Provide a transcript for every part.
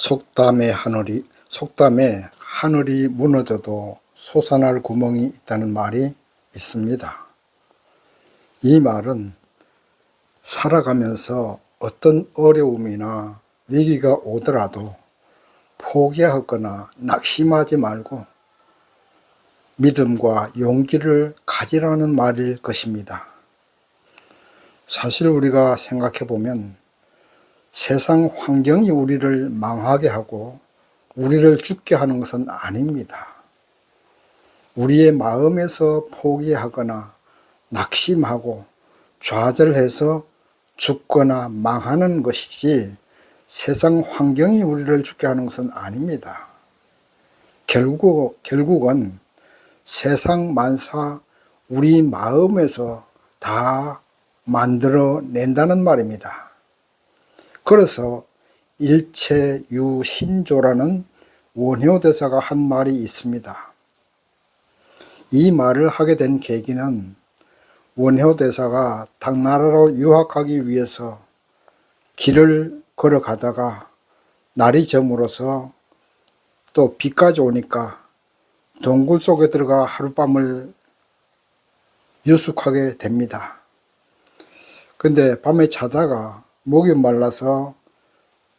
속담의 하늘이 속담에 하늘이 무너져도 솟아날 구멍이 있다는 말이 있습니다. 이 말은 살아가면서 어떤 어려움이나 위기가 오더라도 포기하거나 낙심하지 말고 믿음과 용기를 가지라는 말일 것입니다. 사실 우리가 생각해 보면 세상 환경이 우리를 망하게 하고 우리를 죽게 하는 것은 아닙니다. 우리의 마음에서 포기하거나 낙심하고 좌절해서 죽거나 망하는 것이지 세상 환경이 우리를 죽게 하는 것은 아닙니다. 결국, 결국은 세상 만사 우리 마음에서 다 만들어낸다는 말입니다. 그래서 일체유심조라는 원효대사가 한 말이 있습니다. 이 말을 하게 된 계기는 원효대사가 당나라로 유학하기 위해서 길을 걸어가다가 날이 저물어서 또 비까지 오니까 동굴 속에 들어가 하룻밤을 유숙하게 됩니다. 근데 밤에 자다가 목이 말라서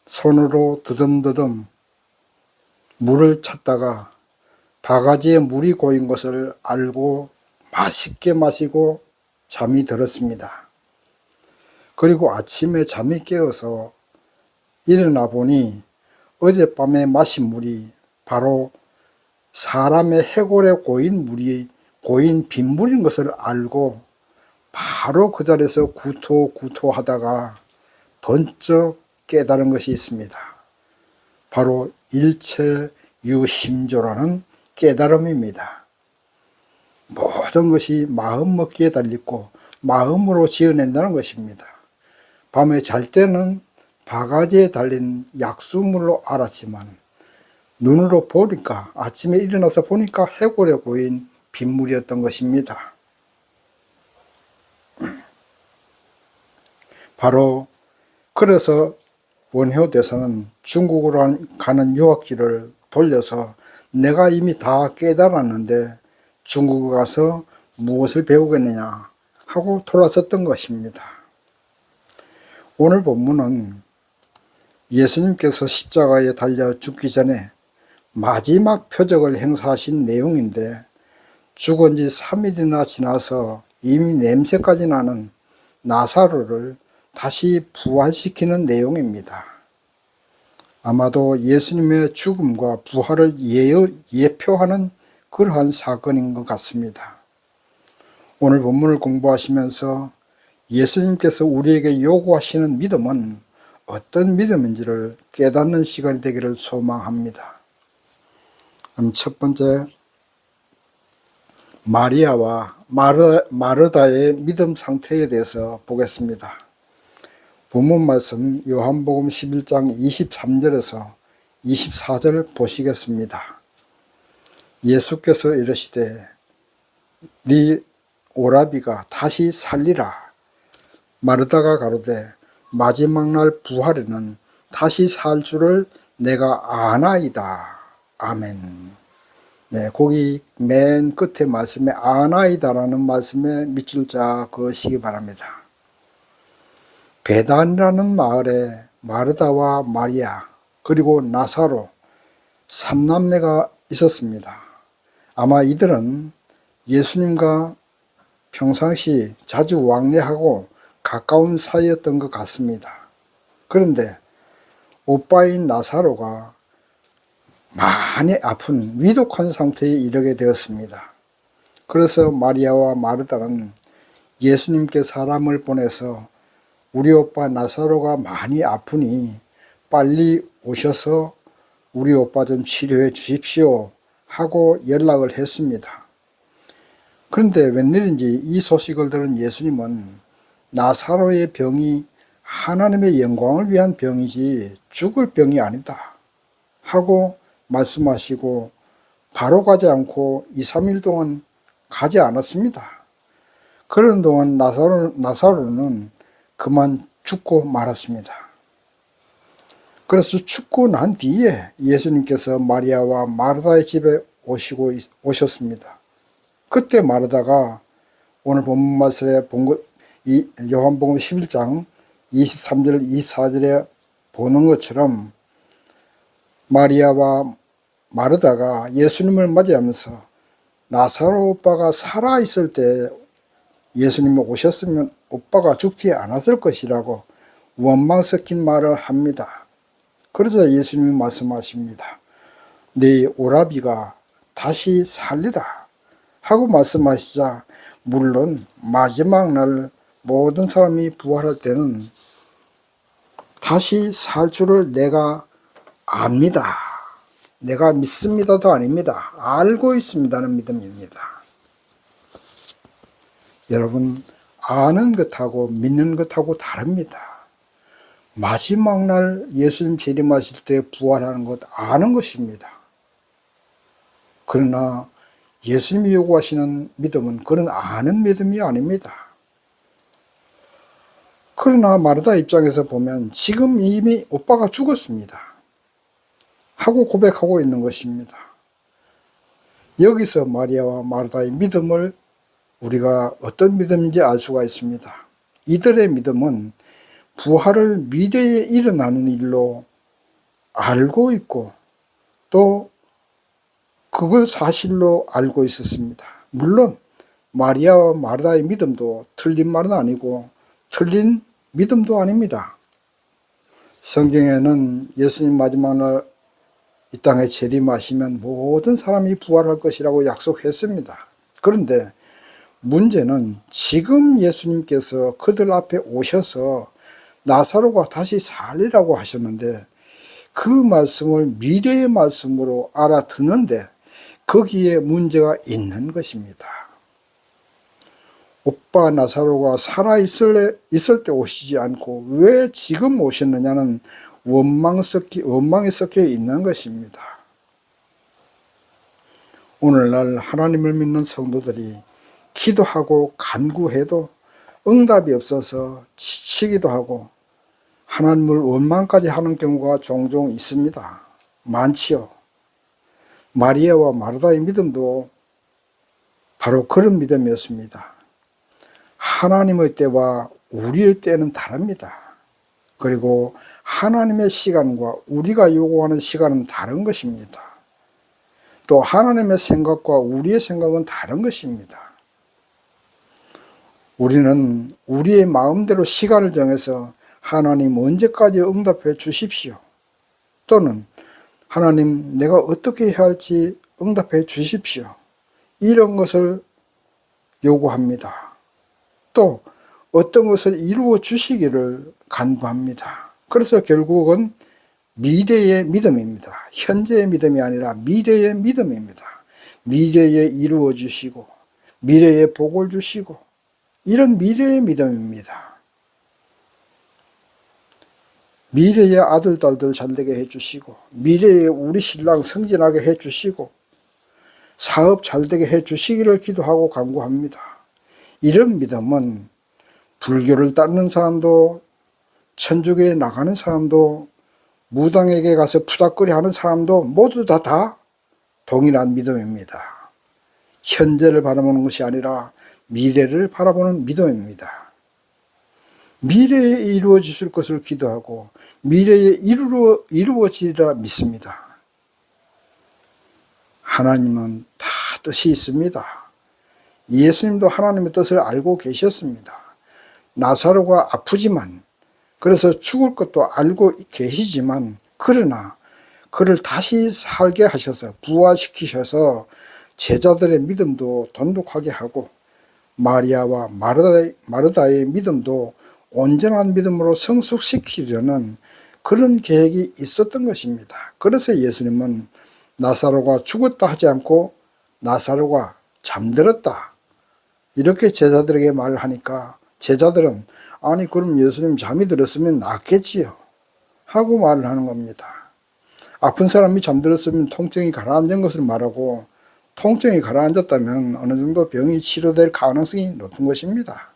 손으로 드듬드듬 물을 찾다가 바가지에 물이 고인 것을 알고 맛있게 마시고 잠이 들었습니다. 그리고 아침에 잠이 깨어서 일어나 보니 어젯밤에 마신 물이 바로 사람의 해골에 고인 물이 고인 빗물인 것을 알고 바로 그 자리에서 구토 구토 하다가 번쩍 깨달은 것이 있습니다. 바로 일체 유심조라는 깨달음입니다. 모든 것이 마음 먹기에 달렸고 마음으로 지어낸다는 것입니다. 밤에 잘 때는 바가지에 달린 약수물로 알았지만 눈으로 보니까 아침에 일어나서 보니까 해골에 고인 빗물이었던 것입니다. 바로 그래서 원효 대사는 중국으로 가는 유학길을 돌려서 내가 이미 다 깨달았는데 중국에 가서 무엇을 배우겠느냐 하고 돌아섰던 것입니다. 오늘 본문은 예수님께서 십자가에 달려 죽기 전에 마지막 표적을 행사하신 내용인데 죽은 지 3일이나 지나서 이미 냄새까지 나는 나사로를 다시 부활시키는 내용입니다. 아마도 예수님의 죽음과 부활을 예표하는 그러한 사건인 것 같습니다. 오늘 본문을 공부하시면서 예수님께서 우리에게 요구하시는 믿음은 어떤 믿음인지를 깨닫는 시간이 되기를 소망합니다. 그럼 첫 번째, 마리아와 마르, 마르다의 믿음 상태에 대해서 보겠습니다. 본문 말씀 요한복음 11장 23절에서 24절 보시겠습니다. 예수께서 이르시되 네 오라비가 다시 살리라 마르다가 가로되 마지막 날 부활에는 다시 살 줄을 내가 아나이다. 아멘. 네, 거기 맨 끝에 말씀에 아나이다라는 말씀에 밑줄 자 그으시기 바랍니다. 베단이라는 마을에 마르다와 마리아 그리고 나사로 삼남매가 있었습니다. 아마 이들은 예수님과 평상시 자주 왕래하고 가까운 사이였던 것 같습니다. 그런데 오빠인 나사로가 많이 아픈 위독한 상태에 이르게 되었습니다. 그래서 마리아와 마르다는 예수님께 사람을 보내서 우리 오빠 나사로가 많이 아프니 빨리 오셔서 우리 오빠 좀 치료해 주십시오 하고 연락을 했습니다. 그런데 웬일인지 이 소식을 들은 예수님은 나사로의 병이 하나님의 영광을 위한 병이지 죽을 병이 아니다 하고 말씀하시고 바로 가지 않고 2, 3일 동안 가지 않았습니다. 그런 동안 나사로, 나사로는 그만 죽고 말았습니다. 그래서 죽고 난 뒤에 예수님께서 마리아와 마르다의 집에 오시고 있- 오셨습니다. 그때 마르다가 오늘 본문 말씀에 요한복음 11장 23절 24절에 보는 것처럼 마리아와 마르다가 예수님을 맞이하면서 나사로 오빠가 살아 있을 때 예수님이 오셨으면 오빠가 죽지 않았을 것이라고 원망 섞인 말을 합니다. 그러자 예수님이 말씀하십니다. 네 오라비가 다시 살리라 하고 말씀하시자 물론 마지막 날 모든 사람이 부활할 때는 다시 살 줄을 내가 압니다. 내가 믿습니다도 아닙니다. 알고 있습니다는 믿음입니다. 여러분 아는 것하고 믿는 것하고 다릅니다. 마지막 날 예수님 재림하실 때 부활하는 것 아는 것입니다. 그러나 예수님이 요구하시는 믿음은 그런 아는 믿음이 아닙니다. 그러나 마르다 입장에서 보면 지금 이미 오빠가 죽었습니다. 하고 고백하고 있는 것입니다. 여기서 마리아와 마르다의 믿음을 우리가 어떤 믿음인지 알 수가 있습니다. 이들의 믿음은 부활을 미래에 일어나는 일로 알고 있고 또 그걸 사실로 알고 있었습니다. 물론 마리아와 마르다의 믿음도 틀린 말은 아니고 틀린 믿음도 아닙니다. 성경에는 예수님 마지막 날 이 땅에 재림하시면 모든 사람이 부활할 것이라고 약속했습니다. 그런데 문제는 지금 예수님께서 그들 앞에 오셔서 나사로가 다시 살리라고 하셨는데 그 말씀을 미래의 말씀으로 알아듣는데 거기에 문제가 있는 것입니다. 오빠 나사로가 살아 있을, 있을 때 오시지 않고 왜 지금 오셨느냐는 원망이 섞여 있는 것입니다. 오늘날 하나님을 믿는 성도들이 기도하고 간구해도 응답이 없어서 지치기도 하고 하나님을 원망까지 하는 경우가 종종 있습니다. 많지요. 마리아와 마르다의 믿음도 바로 그런 믿음이었습니다. 하나님의 때와 우리의 때는 다릅니다. 그리고 하나님의 시간과 우리가 요구하는 시간은 다른 것입니다. 또 하나님의 생각과 우리의 생각은 다른 것입니다. 우리는 우리의 마음대로 시간을 정해서 하나님 언제까지 응답해 주십시오. 또는 하나님 내가 어떻게 해야 할지 응답해 주십시오. 이런 것을 요구합니다. 또 어떤 것을 이루어 주시기를 간구합니다. 그래서 결국은 미래의 믿음입니다. 현재의 믿음이 아니라 미래의 믿음입니다. 미래에 이루어 주시고 미래에 복을 주시고 이런 미래의 믿음입니다. 미래의 아들, 딸들 잘되게 해주시고, 미래에 우리 신랑 승진하게 해주시고, 사업 잘되게 해주시기를 기도하고 간구합니다. 이런 믿음은 불교를 따르는 사람도, 천주교에 나가는 사람도, 무당에게 가서 푸닥거리 하는 사람도 모두 다, 다 동일한 믿음입니다. 현재를 바라보는 것이 아니라 미래를 바라보는 믿음입니다. 미래에 이루어질 것을 기도하고 미래에 이루어, 이루어지리라 믿습니다. 하나님은 다 뜻이 있습니다. 예수님도 하나님의 뜻을 알고 계셨습니다. 나사로가 아프지만 그래서 죽을 것도 알고 계시지만 그러나 그를 다시 살게 하셔서 부활시키셔서 제자들의 믿음도 돈독하게 하고 마리아와 마르다의, 마르다의 믿음도 온전한 믿음으로 성숙시키려는 그런 계획이 있었던 것입니다. 그래서 예수님은 나사로가 죽었다 하지 않고 나사로가 잠들었다. 이렇게 제자들에게 말을 하니까 제자들은 아니 그럼 예수님 잠이 들었으면 낫겠지요. 하고 말을 하는 겁니다. 아픈 사람이 잠들었으면 통증이 가라앉은 것을 말하고 통증이 가라앉았다면 어느 정도 병이 치료될 가능성이 높은 것입니다.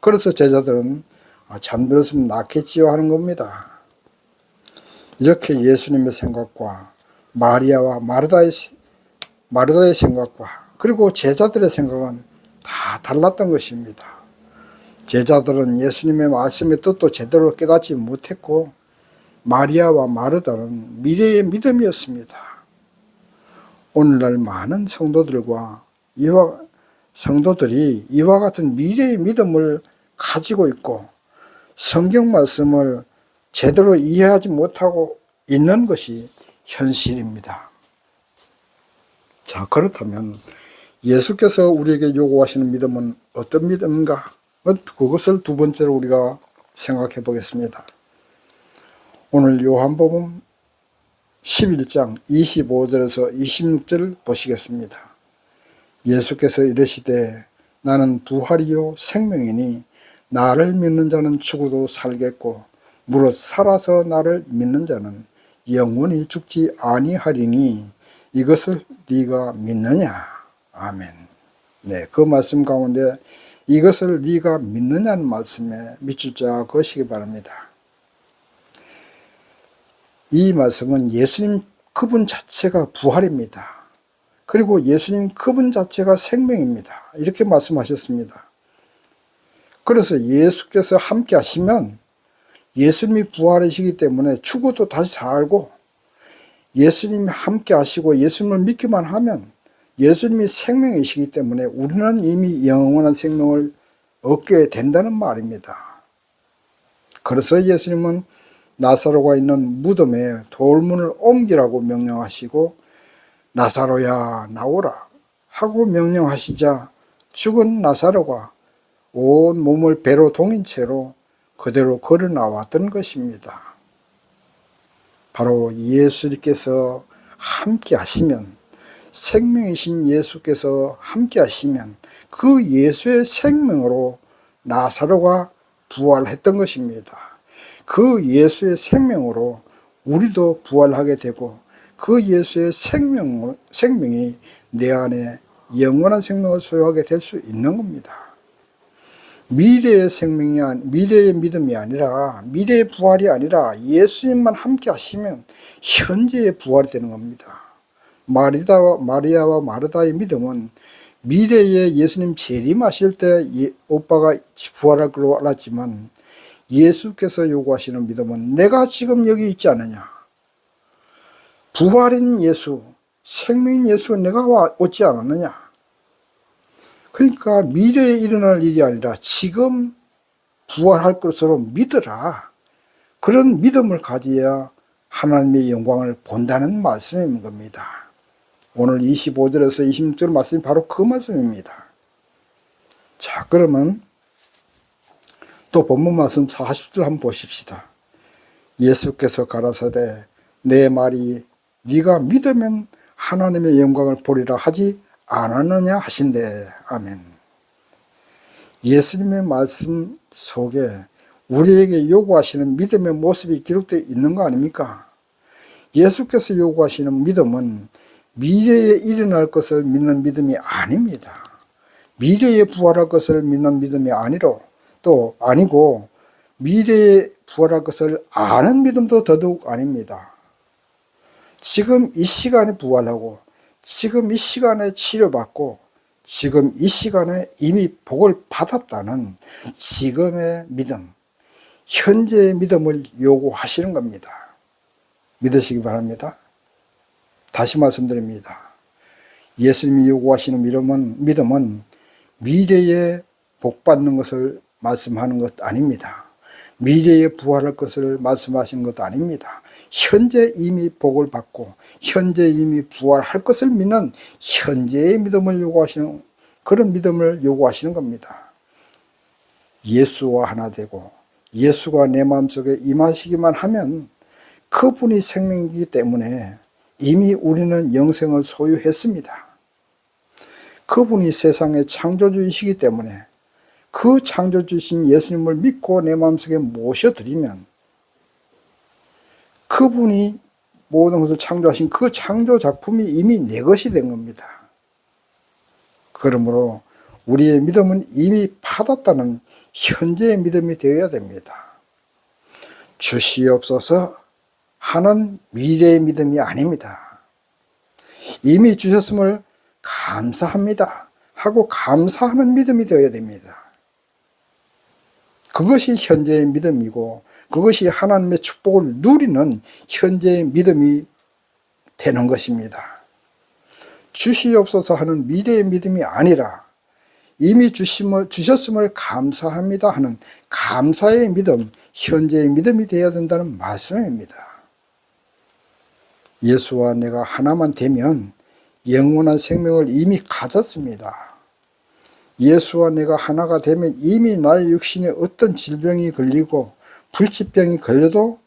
그래서 제자들은 아, 잠들었으면 낫겠지요 하는 겁니다. 이렇게 예수님의 생각과 마리아와 마르다의, 마르다의 생각과 그리고 제자들의 생각은 다 달랐던 것입니다. 제자들은 예수님의 말씀의 뜻도 제대로 깨닫지 못했고 마리아와 마르다는 미래의 믿음이었습니다. 오늘날 많은 성도들과 이와 성도들이 이와 같은 미래의 믿음을 가지고 있고 성경 말씀을 제대로 이해하지 못하고 있는 것이 현실입니다. 자, 그렇다면 예수께서 우리에게 요구하시는 믿음은 어떤 믿음인가? 그것을 두 번째로 우리가 생각해 보겠습니다. 오늘 요한복음 11장 25절에서 26절을 보시겠습니다. 예수께서 이르시되 나는 부활이요 생명이니 나를 믿는 자는 죽어도 살겠고 무릇 살아서 나를 믿는 자는 영원히 죽지 아니하리니 이것을 네가 믿느냐? 아멘. 네 그 말씀 가운데 이것을 네가 믿느냐는 말씀에 밑줄 자 거시기 바랍니다 이 말씀은 예수님 그분 자체가 부활입니다. 그리고 예수님 그분 자체가 생명입니다. 이렇게 말씀하셨습니다. 그래서 예수께서 함께 하시면 예수님이 부활이시기 때문에 죽어도 다시 살고 예수님이 함께 하시고 예수님을 믿기만 하면 예수님이 생명이시기 때문에 우리는 이미 영원한 생명을 얻게 된다는 말입니다. 그래서 예수님은 나사로가 있는 무덤에 돌문을 옮기라고 명령하시고 나사로야 나오라 하고 명령하시자 죽은 나사로가 온 몸을 배로 동인 채로 그대로 걸어 나왔던 것입니다. 바로 예수님께서 함께 하시면 생명이신 예수께서 함께 하시면 그 예수의 생명으로 나사로가 부활했던 것입니다. 그 예수의 생명으로 우리도 부활하게 되고 그 예수의 생명, 생명이 내 안에 영원한 생명을 소유하게 될 수 있는 겁니다. 미래의 생명이 미래의 믿음이 아니라 미래의 부활이 아니라 예수님만 함께 하시면 현재의 부활이 되는 겁니다. 마리다와 마리아와 마르다의 믿음은 미래에 예수님 재림하실 때 예, 오빠가 부활할 걸로 알았지만 예수께서 요구하시는 믿음은 내가 지금 여기 있지 않느냐. 부활인 예수, 생명인 예수 내가 와, 오지 않았느냐. 그러니까 미래에 일어날 일이 아니라 지금 부활할 것으로 믿어라. 그런 믿음을 가져야 하나님의 영광을 본다는 말씀인 겁니다. 오늘 25절에서 26절 말씀이 바로 그 말씀입니다. 자, 그러면 또 본문 말씀 40절 한번 보십시다. 예수께서 가라사대 내 말이 네가 믿으면 하나님의 영광을 보리라 하지 않았느냐 하신대. 아멘. 예수님의 말씀 속에 우리에게 요구하시는 믿음의 모습이 기록되어 있는 거 아닙니까? 예수께서 요구하시는 믿음은 미래에 일어날 것을 믿는 믿음이 아닙니다. 미래에 부활할 것을 믿는 믿음이 아니로 또 아니고 미래에 부활할 것을 아는 믿음도 더더욱 아닙니다. 지금 이 시간에 부활하고 지금 이 시간에 치료받고 지금 이 시간에 이미 복을 받았다는 지금의 믿음, 현재의 믿음을 요구하시는 겁니다. 믿으시기 바랍니다. 다시 말씀드립니다. 예수님이 요구하시는 믿음은, 미래에 복 받는 것을 말씀하는 것 아닙니다. 미래에 부활할 것을 말씀하신 것도 아닙니다. 현재 이미 복을 받고 현재 이미 부활할 것을 믿는 현재의 믿음을 요구하시는 그런 믿음을 요구하시는 겁니다. 예수와 하나 되고 예수가 내 마음속에 임하시기만 하면 그분이 생명이기 때문에 이미 우리는 영생을 소유했습니다. 그분이 세상의 창조주이시기 때문에 그 창조주신 예수님을 믿고 내 마음속에 모셔드리면 그분이 모든 것을 창조하신 그 창조 작품이 이미 내 것이 된 겁니다. 그러므로 우리의 믿음은 이미 받았다는 현재의 믿음이 되어야 됩니다. 주시옵소서 하는 미래의 믿음이 아닙니다. 이미 주셨음을 감사합니다. 하고 감사하는 믿음이 되어야 됩니다. 그것이 현재의 믿음이고 그것이 하나님의 축복을 누리는 현재의 믿음이 되는 것입니다. 주시옵소서 하는 미래의 믿음이 아니라 이미 주심을, 주셨음을 감사합니다 하는 감사의 믿음, 현재의 믿음이 되어야 된다는 말씀입니다. 예수와 내가 하나만 되면 영원한 생명을 이미 가졌습니다. 예수와 내가 하나가 되면 이미 나의 육신에 어떤 질병이 걸리고 불치병이 걸려도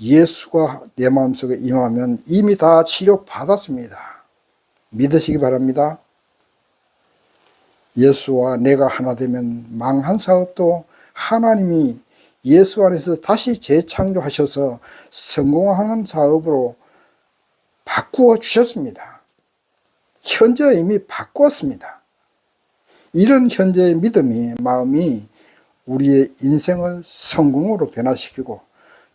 예수가 내 마음속에 임하면 이미 다 치료받았습니다. 믿으시기 바랍니다. 예수와 내가 하나 되면 망한 사업도 하나님이 예수 안에서 다시 재창조하셔서 성공하는 사업으로 바꾸어 주셨습니다. 현재 이미 바꿨습니다. 이런 현재의 믿음이 마음이 우리의 인생을 성공으로 변화시키고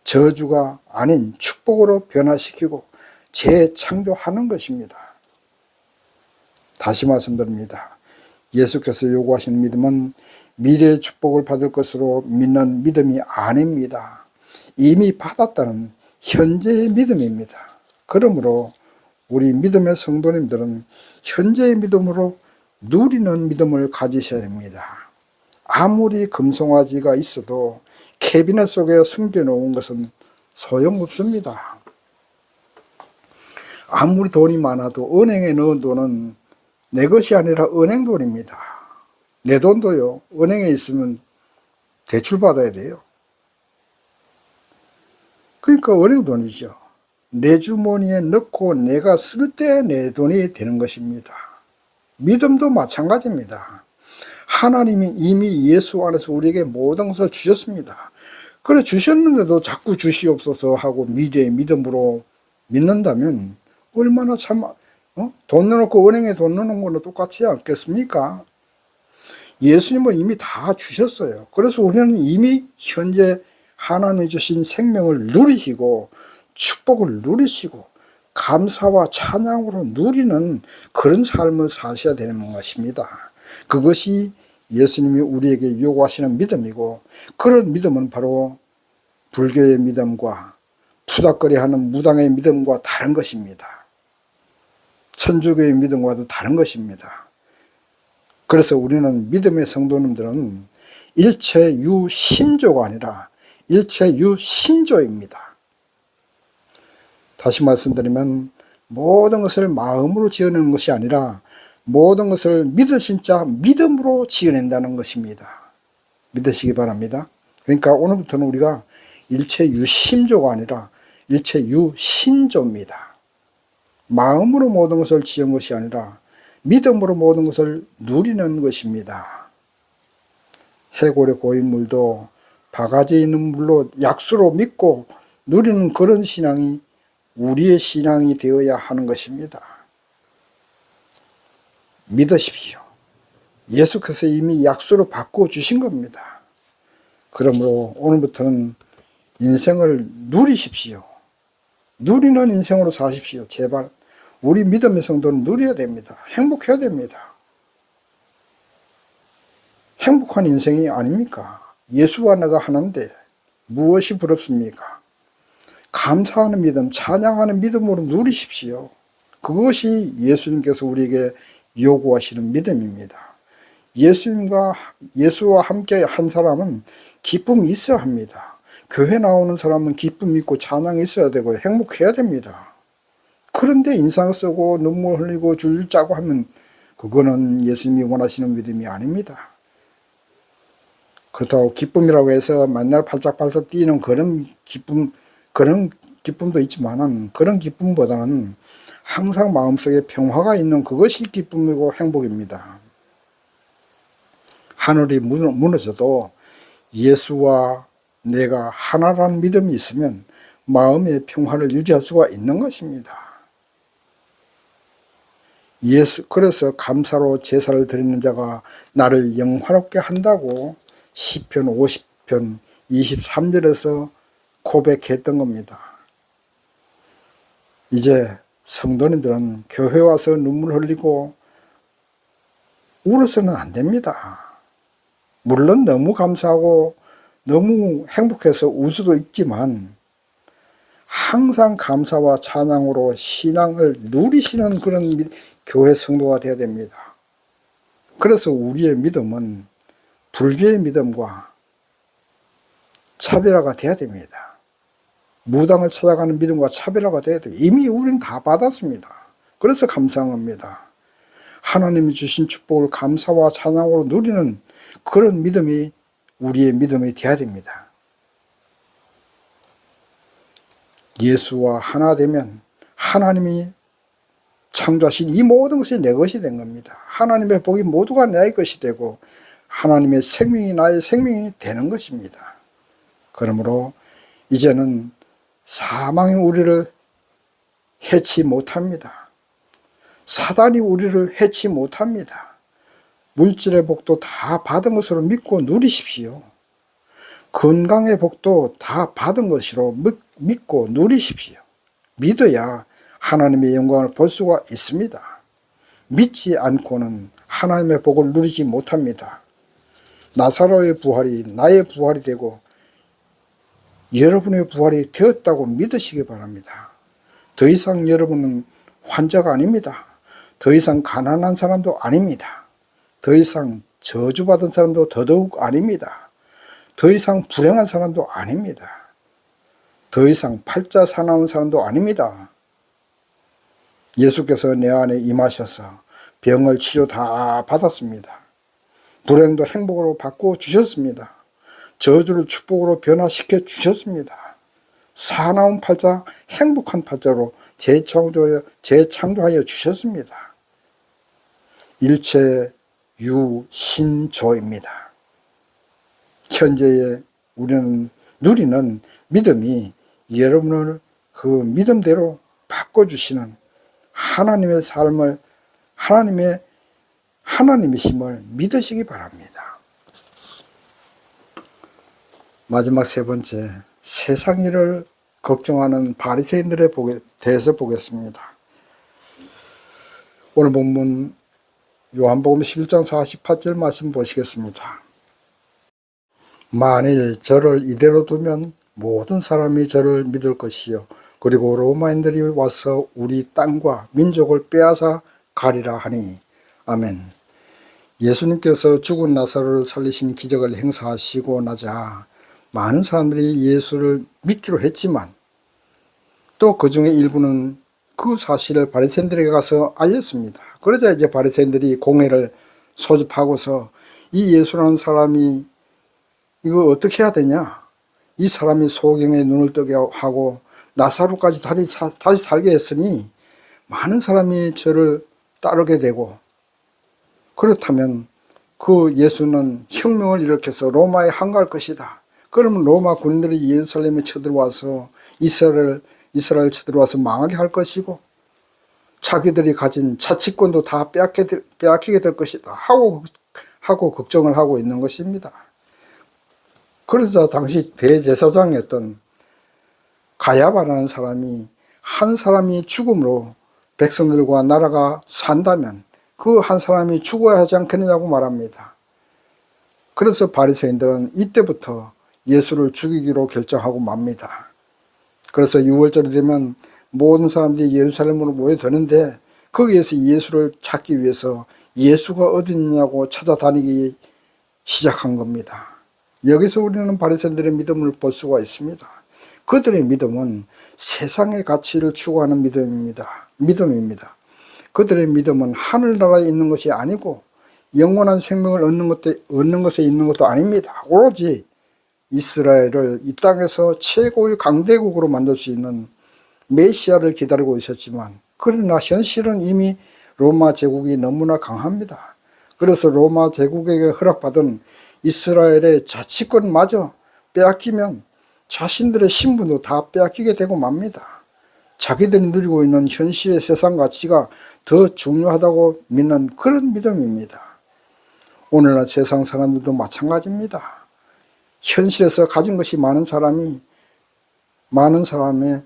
저주가 아닌 축복으로 변화시키고 재창조하는 것입니다. 다시 말씀드립니다. 예수께서 요구하시는 믿음은 미래의 축복을 받을 것으로 믿는 믿음이 아닙니다. 이미 받았다는 현재의 믿음입니다. 그러므로 우리 믿음의 성도님들은 현재의 믿음으로 누리는 믿음을 가지셔야 됩니다. 아무리 금송아지가 있어도 캐비넷 속에 숨겨놓은 것은 소용없습니다. 아무리 돈이 많아도 은행에 넣은 돈은 내 것이 아니라 은행 돈입니다. 내 돈도요, 은행에 있으면 대출 받아야 돼요. 그러니까 은행 돈이죠. 내 주머니에 넣고 내가 쓸 때 내 돈이 되는 것입니다. 믿음도 마찬가지입니다. 하나님이 이미 예수 안에서 우리에게 모든 것을 주셨습니다. 그래 주셨는데도 자꾸 주시옵소서 하고 미래의 믿음으로 믿는다면 얼마나 참, 어? 돈 넣어놓고 은행에 돈 넣는 거는 똑같지 않겠습니까? 예수님은 이미 다 주셨어요. 그래서 우리는 이미 현재 하나님이 주신 생명을 누리시고 축복을 누리시고 감사와 찬양으로 누리는 그런 삶을 사셔야 되는 것입니다. 그것이 예수님이 우리에게 요구하시는 믿음이고 그런 믿음은 바로 불교의 믿음과 푸닥거리하는 무당의 믿음과 다른 것입니다. 천주교의 믿음과도 다른 것입니다. 그래서 우리는 믿음의 성도님들은 일체 유심조가 아니라 일체 유신조입니다. 다시 말씀드리면 모든 것을 마음으로 지어내는 것이 아니라 모든 것을 믿으신 자 믿음으로 지어낸다는 것입니다. 믿으시기 바랍니다. 그러니까 오늘부터는 우리가 일체 유심조가 아니라 일체 유신조입니다. 마음으로 모든 것을 지은 것이 아니라 믿음으로 모든 것을 누리는 것입니다. 해골에 고인 물도 바가지 있는 물로 약수로 믿고 누리는 그런 신앙이 우리의 신앙이 되어야 하는 것입니다. 믿으십시오. 예수께서 이미 약수로 바꾸어 주신 겁니다. 그러므로 오늘부터는 인생을 누리십시오. 누리는 인생으로 사십시오. 제발. 우리 믿음의 성도는 누려야 됩니다. 행복해야 됩니다. 행복한 인생이 아닙니까? 예수와 내가 하나인데 무엇이 부럽습니까? 감사하는 믿음, 찬양하는 믿음으로 누리십시오. 그것이 예수님께서 우리에게 요구하시는 믿음입니다. 예수님과 예수와 함께 한 사람은 기쁨이 있어야 합니다. 교회 나오는 사람은 기쁨 있고 찬양이 있어야 되고 행복해야 됩니다. 그런데 인상 쓰고 눈물 흘리고 줄 짜고 하면 그거는 예수님이 원하시는 믿음이 아닙니다. 그렇다고 기쁨이라고 해서 맨날 팔짝팔짝 뛰는 그런 기쁨, 그런 기쁨도 있지만은 그런 기쁨보다는 항상 마음속에 평화가 있는 그것이 기쁨이고 행복입니다. 하늘이 무너져도 예수와 내가 하나라는 믿음이 있으면 마음의 평화를 유지할 수가 있는 것입니다. 예수, 그래서 감사로 제사를 드리는 자가 나를 영화롭게 한다고 시편 50편 23절에서 고백했던 겁니다. 이제 성도님들은 교회 와서 눈물 흘리고 울어서는 안 됩니다. 물론 너무 감사하고 너무 행복해서 울 수도 있지만 항상 감사와 찬양으로 신앙을 누리시는 그런 미- 교회 성도가 되어야 됩니다. 그래서 우리의 믿음은 불교의 믿음과 차별화가 돼야 됩니다. 무당을 찾아가는 믿음과 차별화가 돼야 돼요. 이미 우리는 다 받았습니다. 그래서 감사합니다. 하나님이 주신 축복을 감사와 찬양으로 누리는 그런 믿음이 우리의 믿음이 되어야 됩니다. 예수와 하나 되면 하나님이 창조하신 이 모든 것이 내 것이 된 겁니다. 하나님의 복이 모두가 내 것이 되고 하나님의 생명이 나의 생명이 되는 것입니다. 그러므로 이제는 사망이 우리를 해치 못합니다. 사단이 우리를 해치 못합니다. 물질의 복도 다 받은 것으로 믿고 누리십시오. 건강의 복도 다 받은 것으로 믿- 믿고 누리십시오. 믿어야 하나님의 영광을 볼 수가 있습니다. 믿지 않고는 하나님의 복을 누리지 못합니다. 나사로의 부활이 나의 부활이 되고 여러분의 부활이 되었다고 믿으시기 바랍니다. 더 이상 여러분은 환자가 아닙니다. 더 이상 가난한 사람도 아닙니다. 더 이상 저주받은 사람도 더더욱 아닙니다. 더 이상 불행한 사람도 아닙니다. 더 이상 팔자 사나운 사람도 아닙니다. 예수께서 내 안에 임하셔서 병을 치료 다 받았습니다. 불행도 행복으로 바꾸어 주셨습니다. 저주를 축복으로 변화시켜 주셨습니다. 사나운 팔자, 행복한 팔자로 재창조하여, 재창조하여 주셨습니다. 일체 유신조입니다. 현재의 우리는 누리는 믿음이 여러분을 그 믿음대로 바꿔주시는 하나님의 삶을 하나님의 하나님의 힘을 믿으시기 바랍니다. 마지막 세 번째 세상 일을 걱정하는 바리새인들에 대해서 보겠습니다. 오늘 본문 요한복음 11장 48절 말씀 보시겠습니다. 만일 저를 이대로 두면 모든 사람이 저를 믿을 것이요 그리고 로마인들이 와서 우리 땅과 민족을 빼앗아 가리라 하니 아멘. 예수님께서 죽은 나사로를 살리신 기적을 행사하시고 나자 많은 사람들이 예수를 믿기로 했지만 또 그 중에 일부는 그 사실을 바리새인들에게 가서 알렸습니다. 그러자 이제 바리새인들이 공회를 소집하고서 이 예수라는 사람이 이거 어떻게 해야 되냐? 이 사람이 소경의 눈을 뜨게 하고 나사로까지 다시, 사- 다시 살게 했으니 많은 사람이 저를 따르게 되고 그렇다면 그 예수는 혁명을 일으켜서 로마에 항거할 것이다. 그러면 로마 군인들이 예루살렘에 쳐들어와서 이스라엘 이스라엘 쳐들어와서 망하게 할 것이고 자기들이 가진 자치권도 다 빼앗게 될, 빼앗기게 될 것이다 하고 하고 걱정을 하고 있는 것입니다. 그러자 당시 대제사장이었던 가야바라는 사람이 한 사람이 죽음으로 백성들과 나라가 산다면 그 한 사람이 죽어야 하지 않겠느냐고 말합니다. 그래서 바리새인들은 이때부터 예수를 죽이기로 결정하고 맙니다. 그래서 6월절이 되면 모든 사람들이 예루살렘으로 모여드는데 거기에서 예수를 찾기 위해서 예수가 어디 있냐고 찾아다니기 시작한 겁니다. 여기서 우리는 바리새인들의 믿음을 볼 수가 있습니다. 그들의 믿음은 세상의 가치를 추구하는 믿음입니다. 믿음입니다. 그들의 믿음은 하늘나라에 있는 것이 아니고 영원한 생명을 얻는 것 얻는 것에 있는 것도 아닙니다. 오로지 이스라엘을 이 땅에서 최고의 강대국으로 만들 수 있는 메시아를 기다리고 있었지만 그러나 현실은 이미 로마 제국이 너무나 강합니다. 그래서 로마 제국에게 허락받은 이스라엘의 자치권마저 빼앗기면 자신들의 신분도 다 빼앗기게 되고 맙니다. 자기들이 누리고 있는 현실의 세상 가치가 더 중요하다고 믿는 그런 믿음입니다. 오늘날 세상 사람들도 마찬가지입니다. 현실에서 가진 것이 많은 사람이 많은 사람의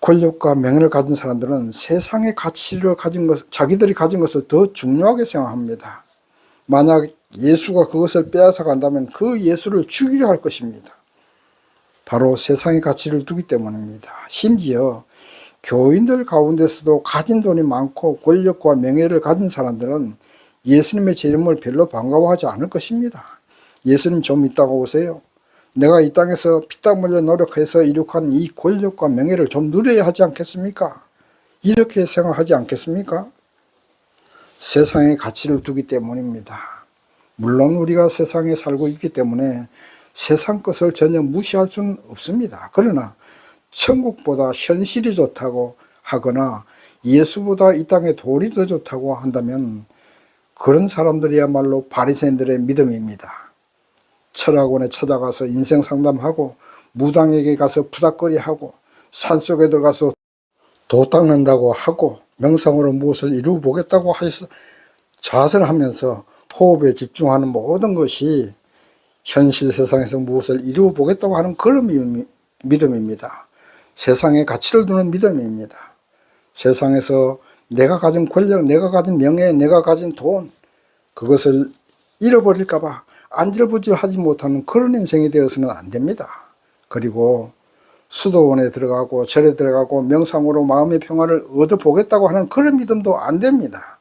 권력과 명예를 가진 사람들은 세상의 가치를 가진 것, 자기들이 가진 것을 더 중요하게 생각합니다. 만약 예수가 그것을 빼앗아 간다면 그 예수를 죽이려 할 것입니다. 바로 세상의 가치를 두기 때문입니다. 심지어 교인들 가운데서도 가진 돈이 많고 권력과 명예를 가진 사람들은 예수님의 제 이름을 별로 반가워하지 않을 것입니다. 예수님 좀 있다고 오세요. 내가 이 땅에서 피땀 흘려 노력해서 이룩한 이 권력과 명예를 좀 누려야 하지 않겠습니까? 이렇게 생각하지 않겠습니까? 세상의 가치를 두기 때문입니다. 물론 우리가 세상에 살고 있기 때문에 세상 것을 전혀 무시할 수는 없습니다. 그러나 천국보다 현실이 좋다고 하거나 예수보다 이 땅의 돌이 더 좋다고 한다면 그런 사람들이야말로 바리새인들의 믿음입니다. 철학원에 찾아가서 인생 상담하고 무당에게 가서 푸닥거리하고 산속에 들어가서 도 닦는다고 하고 명상으로 무엇을 이루어 보겠다고 해서 좌선하면서 호흡에 집중하는 모든 것이 현실 세상에서 무엇을 이루어 보겠다고 하는 그런 믿음- 믿음입니다. 세상에 가치를 두는 믿음입니다. 세상에서 내가 가진 권력, 내가 가진 명예, 내가 가진 돈, 그것을 잃어버릴까봐 안절부절하지 못하는 그런 인생이 되어서는 안 됩니다. 그리고 수도원에 들어가고 절에 들어가고 명상으로 마음의 평화를 얻어보겠다고 하는 그런 믿음도 안 됩니다.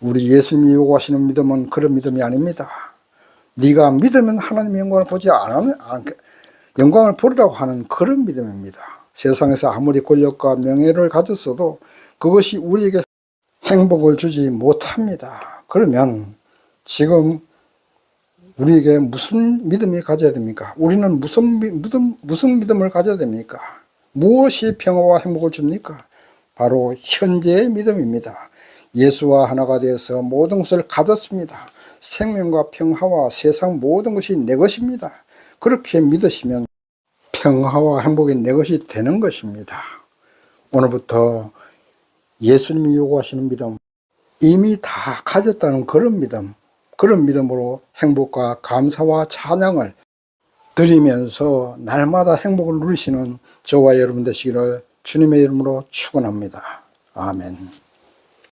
우리 예수님이 요구하시는 믿음은 그런 믿음이 아닙니다. 네가 믿으면 하나님의 영광을 보지 안- 영광을 보리라고 하는 그런 믿음입니다. 세상에서 아무리 권력과 명예를 가졌어도 그것이 우리에게 행복을 주지 못합니다. 그러면 지금 우리에게 무슨 믿음이 가져야 됩니까? 우리는 무슨, 미- 무슨, 무슨 믿음을 가져야 됩니까? 무엇이 평화와 행복을 줍니까? 바로 현재의 믿음입니다. 예수와 하나가 되어서 모든 것을 가졌습니다. 생명과 평화와 세상 모든 것이 내 것입니다. 그렇게 믿으시면 평화와 행복이 내 것이 되는 것입니다. 오늘부터 예수님이 요구하시는 믿음, 이미 다 가졌다는 그런 믿음, 그런 믿음으로 행복과 감사와 찬양을 드리면서 날마다 행복을 누리시는 저와 여러분 되시기를 주님의 이름으로 축원합니다. 아멘.